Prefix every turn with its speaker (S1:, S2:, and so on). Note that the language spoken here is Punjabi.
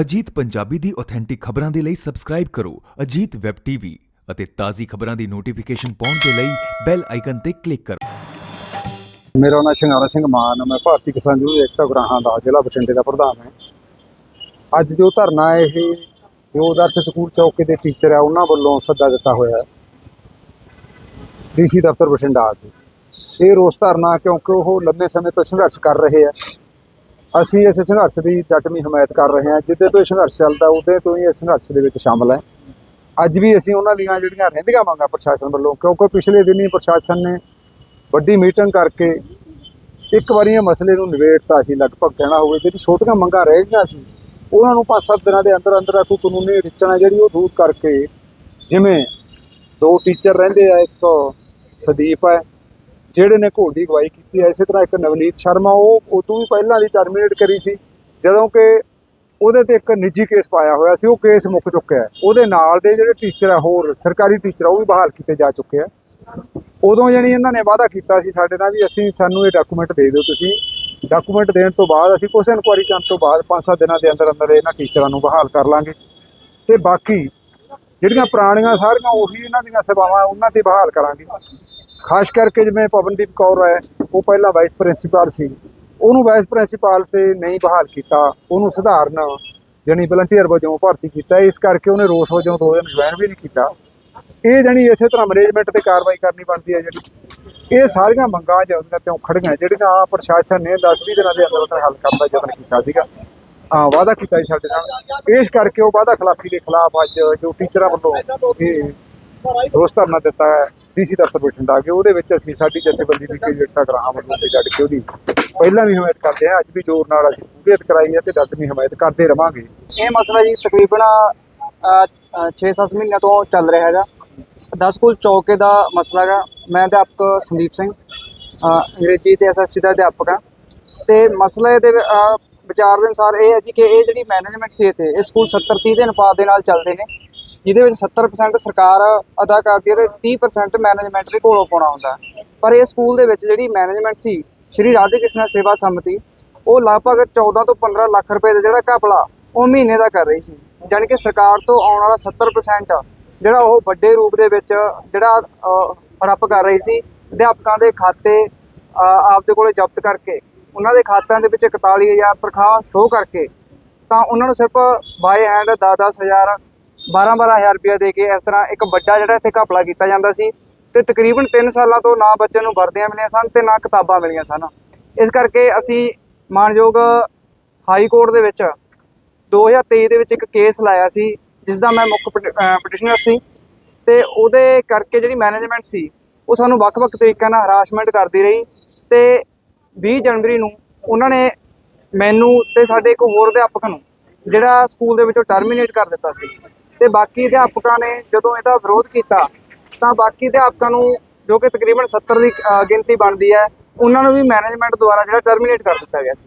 S1: ਅਜੀਤ ਪੰਜਾਬੀ ਦੀ ਆਥੈਂਟਿਕ ਖਬਰਾਂ ਦੇ ਲਈ ਸਬਸਕ੍ਰਾਈਬ ਕਰੋ ਅਜੀਤ ਵੈਬ ਟੀਵੀ ਅਤੇ ਤਾਜ਼ੀ ਖਬਰਾਂ ਦੀ ਨੋਟੀਫਿਕੇਸ਼ਨ ਪਾਉਣ ਦੇ ਲਈ ਬੈਲ ਆਈਕਨ ਤੇ ਕਲਿੱਕ ਕਰੋ।
S2: ਮੇਰਾ ਨਾਮ ਸ਼ਿੰਗਾਰਾ ਸਿੰਘ ਮਾਨ ਮੈਂ ਭਾਰਤੀ ਕਿਸਾਨ ਯੂਨੀਅਨ ਏਕਤਾ ਗ੍ਰਾਹਾਂ ਦਾ ਜ਼ਿਲ੍ਹਾ ਬਠਿੰਡੇ ਦਾ ਪ੍ਰਧਾਨ ਹਾਂ। ਅੱਜ ਜੋ ਧਰਨਾ ਇਹ ਜੋ ਆਦਰਸ਼ ਸਕੂਲ ਚੌਕੇ ਦੇ ਟੀਚਰ ਹੈ ਉਹਨਾਂ ਵੱਲੋਂ ਸੱਦਾ ਦਿੱਤਾ ਹੋਇਆ ਹੈ। ਡੀਸੀ ਦਫ਼ਤਰ ਬਠਿੰਡਾ ਆ ਕੇ। ਇਹ ਰੋਸ ਧਰਨਾ ਕਿਉਂਕਿ ਉਹ ਲੰਮੇ ਸਮੇਂ ਤੋਂ ਸੰਘਰਸ਼ ਕਰ ਰਹੇ ਆ। ਅਸੀਂ ਇਸ ਸੰਘਰਸ਼ ਦੀ ਡਟਵੀਂ ਹਮਾਇਤ ਕਰ ਰਹੇ ਹਾਂ, ਜਿੱਦੇ ਤੋਂ ਇਹ ਸੰਘਰਸ਼ ਚੱਲਦਾ, ਉਹਦੇ ਤੋਂ ਹੀ ਇਸ ਸੰਘਰਸ਼ ਦੇ ਵਿੱਚ ਸ਼ਾਮਲ ਹੈ। ਅੱਜ ਵੀ ਅਸੀਂ ਉਹਨਾਂ ਦੀਆਂ ਜਿਹੜੀਆਂ ਰਹਿੰਦੀਆਂ ਮੰਗਾਂ ਪ੍ਰਸ਼ਾਸਨ ਵੱਲੋਂ, ਕਿਉਂਕਿ ਪਿਛਲੇ ਦਿਨੀ ਪ੍ਰਸ਼ਾਸਨ ਨੇ ਵੱਡੀ ਮੀਟਿੰਗ ਕਰਕੇ ਇੱਕ ਵਾਰੀ ਇਹ ਮਸਲੇ ਨੂੰ ਨਿਬੇੜਤਾ ਸੀ, ਲਗਭਗ ਕਹਿਣਾ ਹੋਵੇ ਜਿਹੜੀ ਛੋਟੀਆਂ ਮੰਗਾਂ ਰਹਿ ਗਈਆਂ ਸੀ, ਉਹਨਾਂ ਨੂੰ ਪੰਜ ਸੱਤ ਦਿਨਾਂ ਦੇ ਅੰਦਰ ਅੰਦਰ ਕੋਈ ਕਾਨੂੰਨੀ ਅੜਚਣਾ ਜਿਹੜੀ ਉਹ ਦੂਰ ਕਰਕੇ ਜਿਵੇਂ ਦੋ ਟੀਚਰ ਰਹਿੰਦੇ ਆ, ਇੱਕ ਸਦੀਪ ਹੈ ਜਿਹੜੇ ਨੇ ਘੋਲ ਦੀ ਅਗਵਾਈ ਕੀਤੀ ਹੈ, ਇਸੇ ਤਰ੍ਹਾਂ ਇੱਕ ਨਵਨੀਤ ਸ਼ਰਮਾ, ਉਹ ਉਹ ਤੋਂ ਵੀ ਪਹਿਲਾਂ ਦੀ ਟਰਮੀਨੇਟ ਕਰੀ ਸੀ, ਜਦੋਂ ਕਿ ਉਹਦੇ ਤੇ ਇੱਕ ਨਿੱਜੀ ਕੇਸ ਪਾਇਆ ਹੋਇਆ ਸੀ, ਉਹ ਕੇਸ ਮੁੱਕ ਚੁੱਕਿਆ ਉਹਦੇ ਨਾਲ ਦੇ ਜਿਹੜੇ ਟੀਚਰ ਆ, ਹੋਰ ਸਰਕਾਰੀ ਟੀਚਰ ਆ, ਉਹ ਵੀ ਬਹਾਲ ਕੀਤੇ ਜਾ ਚੁੱਕੇ ਆ। ਉਦੋਂ ਜਾਣੀ ਇਹਨਾਂ ਨੇ ਵਾਅਦਾ ਕੀਤਾ ਸੀ ਸਾਡੇ ਨਾਲ ਵੀ ਅਸੀਂ ਸਾਨੂੰ ਇਹ ਡਾਕੂਮੈਂਟ ਦੇ ਦਿਓ ਤੁਸੀਂ। ਡਾਕੂਮੈਂਟ ਦੇਣ ਤੋਂ ਬਾਅਦ ਅਸੀਂ ਕੁਝ ਇਨਕੁਆਰੀ ਕਰਨ ਤੋਂ ਬਾਅਦ 5-7 ਦਿਨਾਂ ਦੇ ਅੰਦਰ ਅੰਦਰ ਇਹਨਾਂ ਟੀਚਰਾਂ ਨੂੰ ਬਹਾਲ ਕਰ ਲਾਂਗੇ। ਤੇ ਬਾਕੀ ਜਿਹੜੀਆਂ ਪੁਰਾਣੀਆਂ ਸਾਰੀਆਂ ਉਹੀ ਇਹਨਾਂ ਦੀਆਂ ਸੇਵਾਵਾਂ, ਉਹਨਾਂ ਤੇ ਬਹਾਲ ਕਰਾਂਗੇ। ਖਾਸ ਕਰਕੇ ਜਿਵੇਂ ਪਵਨਦੀਪ ਕੌਰ ਹੈ, ਉਹ ਪਹਿਲਾਂ ਵਾਈਸ ਪ੍ਰਿੰਸੀਪਲ ਸੀ। ਉਹਨੂੰ ਵਾਈਸ ਪ੍ਰਿੰਸੀਪਲ ਤੇ ਨਹੀਂ ਬਹਾਲ ਕੀਤਾ, ਉਹਨੂੰ ਸਧਾਰਨ ਜਣੀ ਵਲੰਟੀਅਰ ਵਜੋਂ ਭਰਤੀ ਕੀਤਾ। ਇਸ ਕਰਕੇ ਉਹਨੇ ਰੋਸ ਵਜੋਂ ਦੋ ਦਿਨ ਜੁਆਇਨ ਵੀ ਨਹੀਂ ਕੀਤਾ। ਇਹ ਜਣੀ ਇਸੇ ਤਰ੍ਹਾਂ ਮੈਨੇਜਮੈਂਟ ਤੇ ਕਾਰਵਾਈ ਕਰਨੀ ਬਣਦੀ ਹੈ ਜਿਹੜੀ। ਇਹ ਸਾਰੀਆਂ ਮੰਗਾਂ ਜਿਹੜੀਆਂ ਕਿਉਂ ਖੜੀਆਂ ਜਿਹੜੀਆਂ ਪ੍ਰਸ਼ਾਸਨ ਨੇ 10-20 ਦਿਨਾਂ ਦੇ ਅੰਦਰ ਅੰਦਰ ਹੱਲ ਕਰਨ ਦਾ ਯਤਨ ਕੀਤਾ ਸੀਗਾ। ਹਾਂ, ਵਾਅਦਾ ਕੀਤਾ ਸੀ ਸਾਡੇ ਨਾਲ। ਇਸ ਕਰਕੇ ਉਹ ਵਾਅਦਾ ਖਿਲਾਫੀ ਦੇ ਖਿਲਾਫ ਅੱਜ ਜੋ ਟੀਚਰਾਂ ਵੱਲੋਂ ਇਹ ਰੋਸ ਧਰਨਾ ਦਿੱਤਾ ਹੈ ਡੀਸੀ ਦਫ਼ਤਰ ਬਠਿੰਡਾ ਕੇ ਉਹਦੇ ਵਿੱਚ ਅਸੀਂ ਸਾਡੀ ਜਥੇਬੰਦੀ ਦੀ ਕੋਈ ਏਕਤਾ ਵੱਲੋਂ ਅਸੀਂ ਡਟ ਕੇ ਉਹਦੀ ਪਹਿਲਾਂ ਵੀ ਹਮਾਇਤ ਕਰਦੇ ਹਾਂ ਅੱਜ ਵੀ ਜ਼ੋਰ ਨਾਲ ਅਸੀਂ ਸਹੂਲੀਅਤ ਕਰਾਈ ਹੈ ਤੇ ਡਟਵੀਂ ਹਮਾਇਤ ਕਰਦੇ ਰਵਾਂਗੇ।
S3: ਇਹ ਮਸਲਾ ਜੀ ਤਕਰੀਬਨ 6-7 ਮਹੀਨਿਆਂ ਤੋਂ ਚੱਲ ਰਿਹਾ ਹੈਗਾ। 10 ਸਕੂਲ ਚੌਕੇ ਦਾ ਮਸਲਾ ਹੈਗਾ। ਮੈਂ ਅਧਿਆਪਕ ਸੰਦੀਪ ਸਿੰਘ ਅ, ਅੰਗਰੇਜ਼ੀ ਤੇ ਐਸਐਸਟੀ ਦਾ ਅਧਿਆਪਕ ਹਾਂ। ਤੇ ਮਸਲੇ ਦੇ ਵਿਚਾਰ ਦੇ ਅਨੁਸਾਰ ਇਹ ਹੈ ਜੀ ਕਿ ਇਹ ਜਿਹੜੀ ਮੈਨੇਜਮੈਂਟ ਸੀ ਇੱਥੇ ਇਹ ਸਕੂਲ 70-30 ਦੇ ਅਨੁਪਾਤ ਦੇ ਨਾਲ ਚੱਲਦੇ ਨੇ। ਜਿਹਦੇ ਵਿੱਚ 70% ਸਰਕਾਰ ਅਦਾ ਕਰਦੀ ਹੈ ਤੇ 30% ਮੈਨੇਜਮੈਂਟ ਦੇ ਕੋਲੋਂ ਪਾਉਣਾ ਹੁੰਦਾ ਪਰ ਇਹ ਸਕੂਲ ਦੇ ਵਿੱਚ ਜਿਹੜੀ ਮੈਨੇਜਮੈਂਟ ਸੀ, ਸ਼੍ਰੀ ਰਾਧੇ ਕ੍ਰਿਸ਼ਨ ਸੇਵਾ ਸਮਿਤੀ, ਉਹ ਲਗਭਗ 14 ਤੋਂ 15 ਲੱਖ ਰੁਪਏ ਦਾ ਜਿਹੜਾ ਘਪਲਾ ਉਹ ਮਹੀਨੇ ਦਾ ਕਰ ਰਹੀ ਸੀ। ਜਾਣੀ ਕਿ ਸਰਕਾਰ ਤੋਂ ਆਉਣ ਵਾਲਾ 70% ਜਿਹੜਾ ਉਹ ਵੱਡੇ ਰੂਪ ਦੇ ਵਿੱਚ ਜਿਹੜਾ ਹੜੱਪ ਕਰ ਰਹੀ ਸੀ, ਅਧਿਆਪਕਾਂ ਦੇ ਖਾਤੇ ਆਪਦੇ ਕੋਲੇ ਜ਼ਬਤ ਕਰਕੇ, ਉਹਨਾਂ ਦੇ ਖਾਤਿਆਂ ਦੇ ਵਿੱਚ 41000 ਤਨਖਾਹ ਸ਼ੋਅ ਕਰਕੇ, ਤਾਂ ਉਹਨਾਂ ਨੂੰ ਸਿਰਫ ਬਾਏ ਹੈਂਡ 10-10000 12-12000 ਰੁਪਏ ਦੇ ਕੇ ਇਸ ਤਰ੍ਹਾਂ ਇੱਕ ਵੱਡਾ ਜਿਹੜਾ ਇੱਥੇ ਘਪਲਾ ਕੀਤਾ ਜਾਂਦਾ ਸੀ ਤੇ ਤਕਰੀਬਨ 3 ਸਾਲਾਂ ਤੋਂ ਨਾ ਬੱਚਿਆਂ ਨੂੰ ਵਰਦੀਆਂ ਮਿਲੀਆਂ ਸਨ ਤੇ ਨਾ ਕਿਤਾਬਾਂ ਮਿਲੀਆਂ ਸਨ। ਇਸ ਕਰਕੇ ਅਸੀਂ ਮਾਨਯੋਗ ਹਾਈ ਕੋਰਟ ਦੇ ਵਿੱਚ 2023 ਦੇ ਵਿੱਚ ਇੱਕ ਕੇਸ ਲਾਇਆ ਸੀ ਜਿਸ ਦਾ ਮੈਂ ਮੁੱਖ ਪਟੀਸ਼ਨਰ ਸੀ ਤੇ ਉਹਦੇ ਕਰਕੇ ਜਿਹੜੀ ਮੈਨੇਜਮੈਂਟ ਸੀ, ਉਹ ਸਾਨੂੰ ਵੱਖ-ਵੱਖ ਤਰੀਕਿਆਂ ਨਾਲ ਹਰਾਸਮੈਂਟ ਕਰਦੀ ਰਹੀ ਤੇ 20 ਜਨਵਰੀ ਨੂੰ ਉਹਨਾਂ ਨੇ ਮੈਨੂੰ ਤੇ ਸਾਡੇ ਇੱਕ ਹੋਰ ਅਧਿਆਪਕ ਨੂੰ, ਜਿਹੜਾ ਸਕੂਲ ਦੇ ਵਿੱਚੋਂ ਟਰਮੀਨੇਟ ਕਰ ਦਿੱਤਾ ਸੀ। ਤੇ ਬਾਕੀ ਅਧਿਆਪਕਾਂ ਨੇ ਜਦੋਂ ਇਹਦਾ ਵਿਰੋਧ ਕੀਤਾ, ਤਾਂ ਬਾਕੀ ਅਧਿਆਪਕਾਂ ਨੂੰ ਜੋ ਕਿ ਤਕਰੀਬਨ 70 ਦੀ ਗਿਣਤੀ ਬਣਦੀ ਹੈ, ਉਹਨਾਂ ਨੂੰ ਵੀ ਮੈਨੇਜਮੈਂਟ ਦੁਆਰਾ ਜਿਹੜਾ ਟਰਮੀਨੇਟ ਕਰ ਦਿੱਤਾ ਗਿਆ ਸੀ।